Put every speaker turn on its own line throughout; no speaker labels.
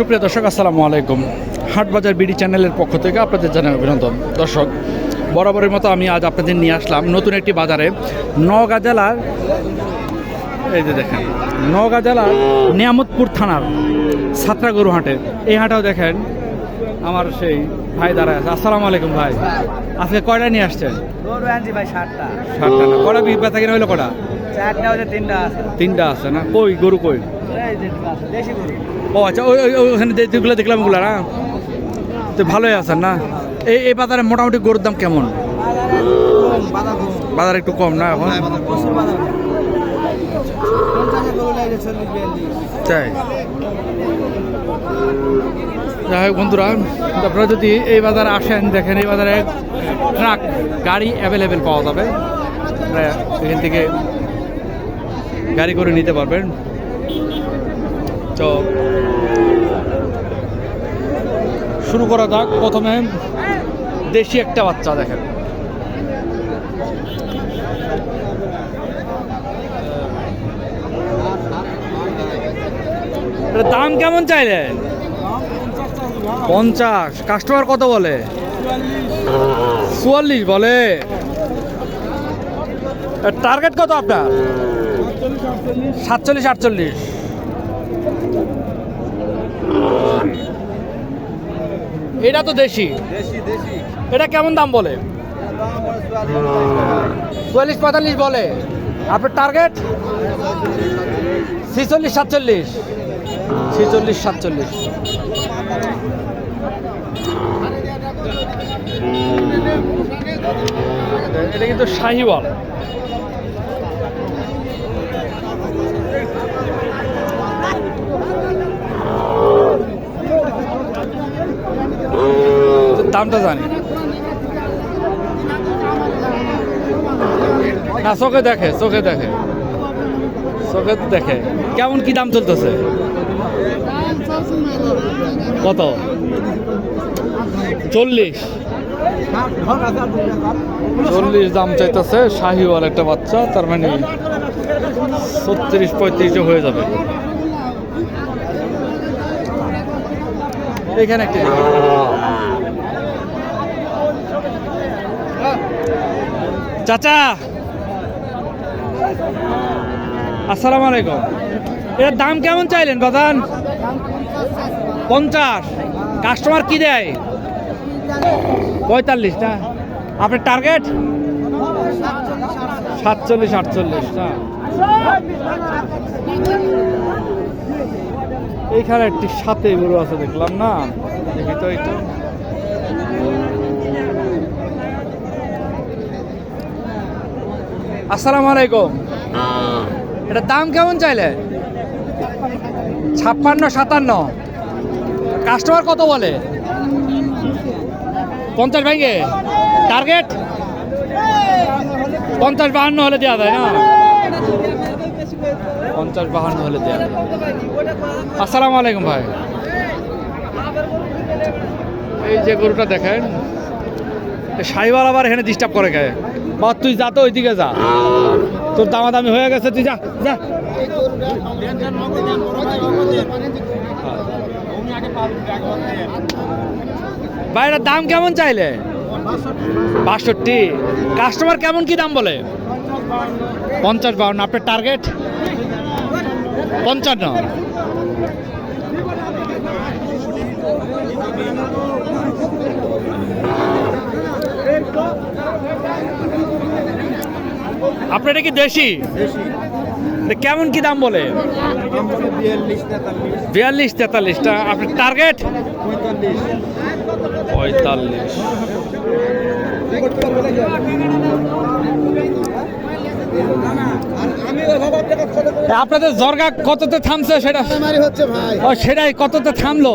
সুপ্রিয় দর্শক আসসালামু আলাইকুম। হাটবাজার বিডি চ্যানেলের পক্ষ থেকে আপনাদের জানাই অভিনন্দন। দর্শক বরাবরের মতো আমি আজ আপনাদের নিয়ে আসলাম নতুন একটি বাজারে নওগাঁ জেলার এই যে দেখেন নওগাঁ জেলার নিয়ামতপুর থানার সাতরাগরু হাটে। এই হাটেও দেখেন আমার সেই ভাই দাঁড়ায় আছে। আসসালামু আলাইকুম ভাই। আজকে কয়টা নিয়ে আসছেন?
ভাই ষাটটা
সাতটা না? কটা বেচা কিনা হইল কটা
চারটা তিনটা আছে।
তিনটা আছে না? কই গরু কই? ও আচ্ছা ওই ওখানে যেগুলো দেখলাম ওগুলো না? তো ভালোই আছেন না? এই এই বাজারে মোটামুটি গরুর দাম কেমন? বাজার একটু কম না এখন? যাই হোক বন্ধুরা, আপনারা যদি এই বাজারে আসেন, দেখেন এই বাজারে ট্রাক গাড়ি অ্যাভেলেবেল পাওয়া যাবে। এখান থেকে গাড়ি করে নিতে পারবেন। তো শুরু করা যাক। প্রথমে দেশি একটা বাচ্চা দেখেন। দাম কেমন চাইলেন? পঞ্চাশ। কাস্টমার কত বলে? চুয়াল্লিশ বলে। টার্গেট কত আপনার? সাতচল্লিশ, আটচল্লিশ। এটা তো দেশি। এটা কেমন দাম বলে? চুয়াল্লিশ পঁয়তাল্লিশ বলে। আপনার টার্গেট ছিচল্লিশ সাতচল্লিশ। ছিচল্লিশ সাতচল্লিশ। এটা কিন্তু শাহিওয়াল। দামটা জানি। না চোখে দেখে চোখে দেখে। চোখে দেখে। কেমন কি দাম চলতেছে? কত? চল্লিশ। চল্লিশ দাম চাইতেছে শাহিওয়াল একটা বাচ্চা, তার মানে ছত্রিশ পঁয়ত্রিশে হয়ে যাবে। এখানে একটি চাচা। আসসালামু আলাইকুম। এর দাম কেমন চাইলেন বাদান পঞ্চাশ। কাস্টমার কি দেয়? পঁয়তাল্লিশ, না? আপনার টার্গেট? সাতচল্লিশ, আটচল্লিশ, না? এইখানে একটি সাথে গরু আছে দেখলাম, না? দেখি তো একটু। আসসালামু আলাইকুম। এটা দাম কেমন চাইলে? ছাপ্পান্ন সাতান্ন। কাস্টমার কত বলে? পঞ্চাশ ভেঙে। টার্গেট? পঞ্চাশ বাহান্ন হলে দেওয়া যায় না? পঞ্চাশ বাহান্ন হলে দেওয়া যায়। আসসালামু আলাইকুম ভাই। এই যে গরুটা দেখেন সাইবার আবার এখানে ডিস্টার্ব করে গায়ে। বা তুই যা তো ওইদিকে যা। তোর দামাদামি হয়ে গেছে, তুই যা যা। বাইরের দাম কেমন চাইলে? বাষট্টি। কাস্টমার কেমন কি দাম বলে? পঞ্চাশ বাউন্ন, আপনার টার্গেট? পঞ্চান্ন। আপনার এটা কি দেশি? কেমন কি দাম বলে?
বিয়াল্লিশ তেতাল্লিশ।
বিয়াল্লিশ তেতাল্লিশটা আপনার টার্গেট
পঁয়তাল্লিশ।
আপনাদের জর্গা কততে থামছে সেটা?
হচ্ছে
ও সেটাই কততে থামলো?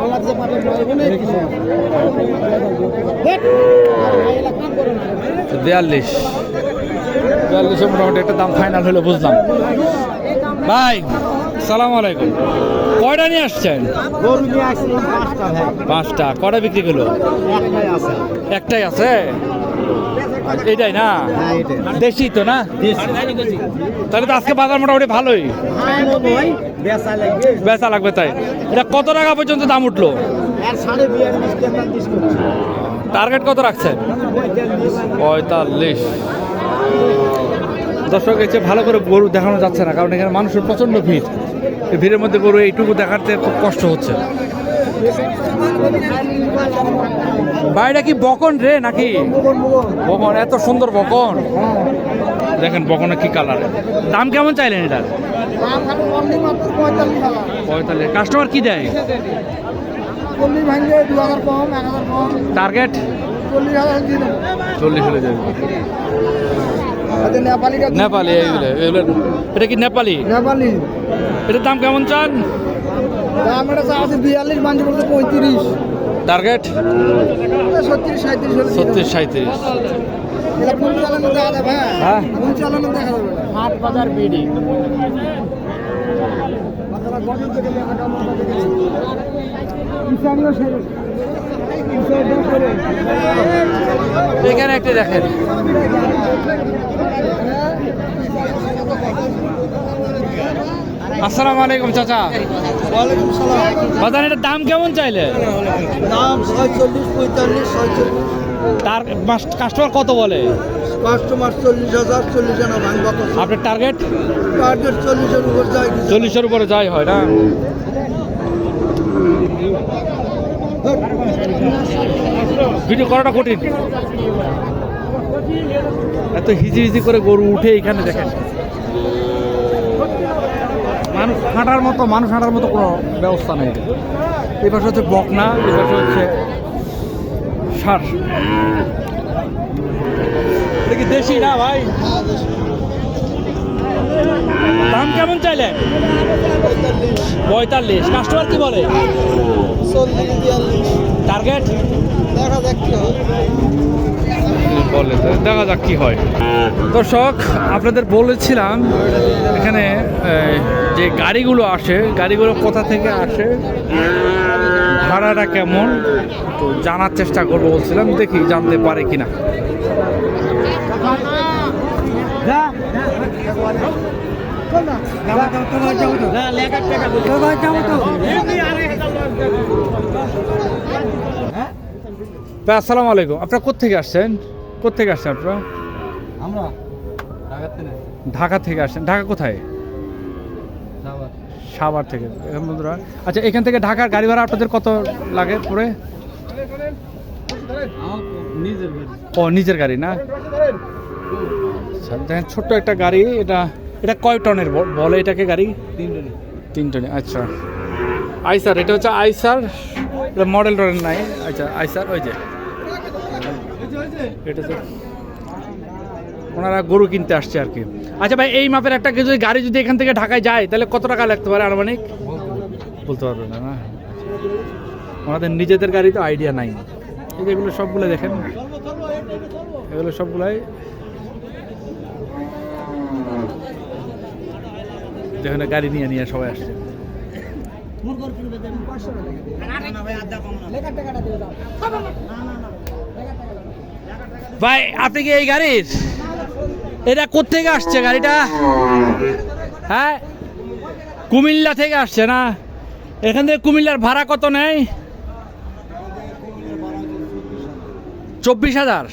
আল্লাহ যে
বিয়াল্লিশ। বিয়াল্লিশে মোটামুটি একটা দাম ফাইনাল হলো বুঝলাম। ভাই সালাম আলাইকুম। কয়টা নিয়ে আসছেন?
গরু নিয়ে আসছিলাম পাঁচটা
পাঁচটা। কটা বিক্রি করল?
একটাই আছে।
একটাই আছে? এটাই না? দেশি তো না? তাহলে তো আজকে বাজার মোটামুটি ভালোই।
বেচা লাগবে
তাই। এটা কত টাকা পর্যন্ত দাম উঠল? টার্গেট কত রাখছেন?
পঁয়তাল্লিশ।
দর্শক এসে ভালো করে গরু দেখানো যাচ্ছে না, কারণ এখানে মানুষের প্রচণ্ড ভিড়। এই ভিড়ের মধ্যে গরু এইটুকু দেখাতে খুব কষ্ট হচ্ছে। বাইরে কি বকন রে নাকি? বকন এত সুন্দর বকন। দেখেন বকনের কি কালার দাম কেমন চাইলেন এটার
পঁয়তাল্লিশ
কাস্টমার কি দেয়? টার্গেট
চল্লিশ
হলে যাবে
আচ্ছা,
নেপালি এইগুলো এগুলো এটা কি নেপালি?
নেপালি।
এটার দাম কেমন চান?
দাম এটা চা আছে বিয়াল্লিশ পঁয়ত্রিশ।
টার্গেট
ছত্রিশ সাঁত্রিশ
হ্যাঁ।
হাট বাজার বিডি।
এখানে একটা দেখেন। আসসালামু আলাইকুম চাচা।
ওয়ালাইকুম
এটার দাম কেমন চাইলে?
দাম ছয়চল্লিশ পঁয়তাল্লিশ ছয়চল্লিশ।
তার কাস্টমার কত বলে?
কাস্টমার চল্লিশ হাজার চল্লিশ জানা ভাঙবা
আপনার টার্গেট
টার্গেট চল্লিশের উপর যায়
চল্লিশের উপরে যাই হয় না? ভিডিও করাটা কঠিন। এত হিজি হিজি করে গরু উঠে এখানে দেখেন। মানুষ হাঁটার মতো মানুষ হাঁটার মতো কোনো ব্যবস্থা নেই। এই পাশে হচ্ছে বকনা এই পাশে হচ্ছে ষাট কি দেশি না ভাই? দাম কেমন চাইলে? পঁয়তাল্লিশ। কাস্টমার কি বলে? টার্গেট
দেখা যাক
বলে। দেখা যাক কি হয়। দর্শক, আপনাদের বলেছিলাম, এখানে যে গাড়িগুলো আসে, গাড়িগুলো কোথা থেকে আসে, ভাড়াটা কেমন তো জানার চেষ্টা করব বলছিলাম, দেখি জানতে পারে কিনা। ভাই আসসালামু আলাইকুম। আপনারা কোথেকে আসছেন? কোথেকে আসছেন আপনারা?
আমরা
ঢাকা থেকে। আসছেন। ঢাকা কোথায়? সাভার। থেকে। বন্ধুরা আচ্ছা এখান থেকে ঢাকার গাড়ি ভাড়া আপনাদের কত লাগে পরে
নিজের
ও নিজের গাড়ি না? আচ্ছা, দেখেন ছোট্ট একটা গাড়ি। এটা এটা কয় টনের বলে এটাকে গাড়ি? তিন টনে। আচ্ছা। আইসার এটা হচ্ছে আইসার এটা মডেল টনের নাই। আচ্ছা আইসার ওই যে। এটা তো ওনারা গরু কিনতে আসছে আর কি। আচ্ছা ভাই এই মাপের একটা যদি গাড়ি যদি এখান থেকে ঢাকায় যায় তাহলে কত টাকা লাগতে পারে আনুমানিক? বলতে পারবে না না? ওনাদের নিজেদের গাড়ি তো আইডিয়া নাই। এই যে এগুলো সবগুলো দেখেন। এগুলো সবগুলাই যেখানে গাড়ি নিয়ে নিয়ে সবাই আসছে। ভাই, আপনি কি এই গাড়ির? এটা কোথেকে আসছে গাড়িটা? হ্যাঁ? কুমিল্লা থেকে আসছে না? এখান থেকে কুমিল্লার ভাড়া কত নেয়? চব্বিশ হাজার।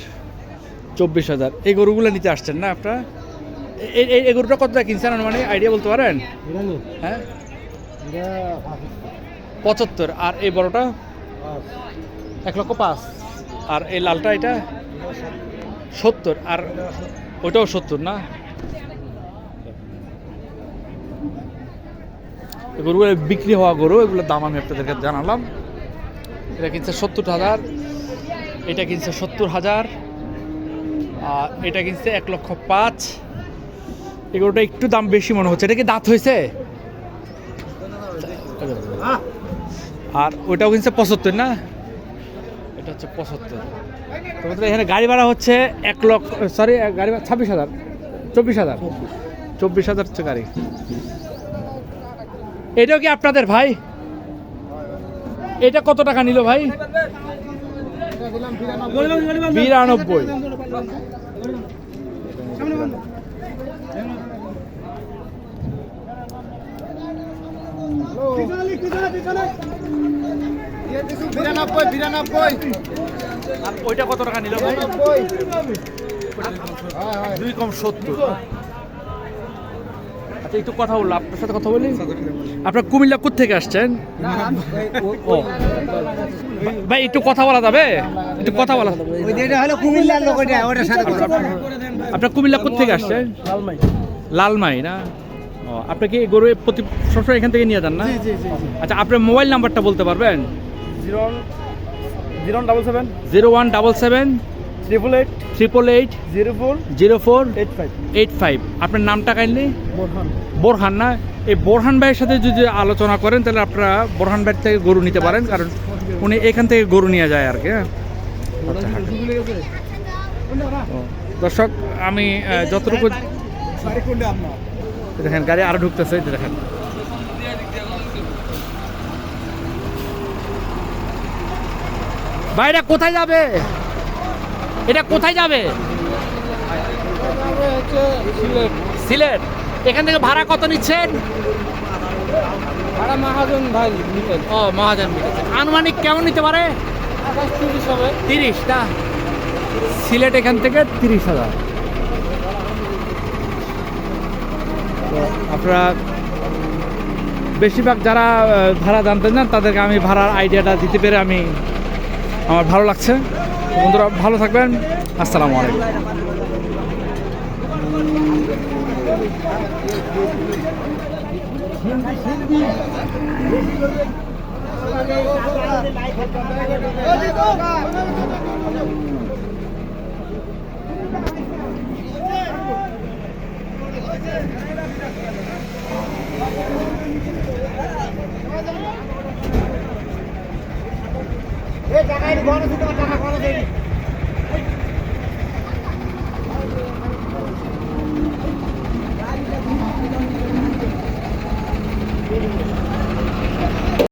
চব্বিশ হাজার। এই গরুগুলো নিতে আসছেন না আপনার? এই এই- এই গরুটা কতটা কিনছেন মানে আইডিয়া বলতে পারেন? হ্যাঁ? পঁচাত্তর। আর এই বড়টা? এক লক্ষ পাঁচ। আর এই লালটা এটা? সত্তর, আর ওইটাও সত্তর না? গরুগুলো বিক্রি হওয়া গরু, এগুলোর দাম আমি আপনাদেরকে জানালাম। এটা কিনছে সত্তর হাজার, এটা কিনছে সত্তর হাজার, আর এটা কিনছে এক লক্ষ পাঁচ। এগুলোটা একটু দাম বেশি মনে হচ্ছে। এটা কি দাঁত হয়েছে? আর ওইটাও কিনছে পঁচাত্তর না? হচ্ছে পঁচাত্তর। তো বন্ধুরা, এখানে গাড়ি ভাড়া হচ্ছে এক লক্ষ সরি গাড়ি ছাব্বিশ হাজার চব্বিশ হাজার। চব্বিশ হাজার হচ্ছে গাড়ি। এটাও কি আপনাদের ভাই? এটা কত টাকা নিল ভাই? বিরানব্বই।
বিরানব্বই বিরানব্বই।
ওইটা কত টাকা নিল? দুই কম সত্তর। আচ্ছা একটু কথা বলল আপনার সাথে কথা বলি? আপনার কুমিল্লা কোথা থেকে আসছেন ও। ভাই একটু কথা বলা যাবে? একটু কথা বলা
ওই যেটা হলো কুমিল্লার লোক ওইটা ওটার সাথে কথা
আপনার কুমিল্লা কোথা থেকে আসছেন? লালমাই। লালমাই না? ও আপনি কি গরু প্রতি সবসময় এখান থেকে নিয়ে যান না? আচ্ছা আপনার মোবাইল নাম্বারটা বলতে পারবেন?
Zero zero double seven
zero one double seven
triple eight
triple eight
zero four
zero four
eight five
eight five আপনার নামটা কাইন্ডলি?
বোরহান।
বোরহান না? এই বোরহান ভাইয়ের সাথে যদি আলোচনা করেন তাহলে আপনারা বোরহান ভাইয়ের থেকে গরু নিতে পারেন কারণ উনি এখান থেকে গরু নিয়ে যায় আর কি হ্যাঁ। দর্শক আমি যতটুকু দেখেন গাড়ি আরও ঢুকতেছে দেখেন। এটা কোথায় যাবে? এটা কোথায় যাবে? সিলেট। এখান থেকে ভাড়া কত নিচ্ছেন?
ভাড়া মহাজন ভাই
ও মহাজন আনুমানিক কেমন নিতে পারে?
তিরিশ হবে।
তিরিশ সিলেট এখান থেকে তিরিশ হাজার। আপনারা বেশিরভাগ যারা ভাড়া জানতে চান তাদেরকে আমি ভাড়ার আইডিয়াটা দিতে পেরে আমি আমার ভালো লাগছে। বন্ধুরা ভালো থাকবেন। আসসালামু আলাইকুম।
টাকা বড় দেয়নি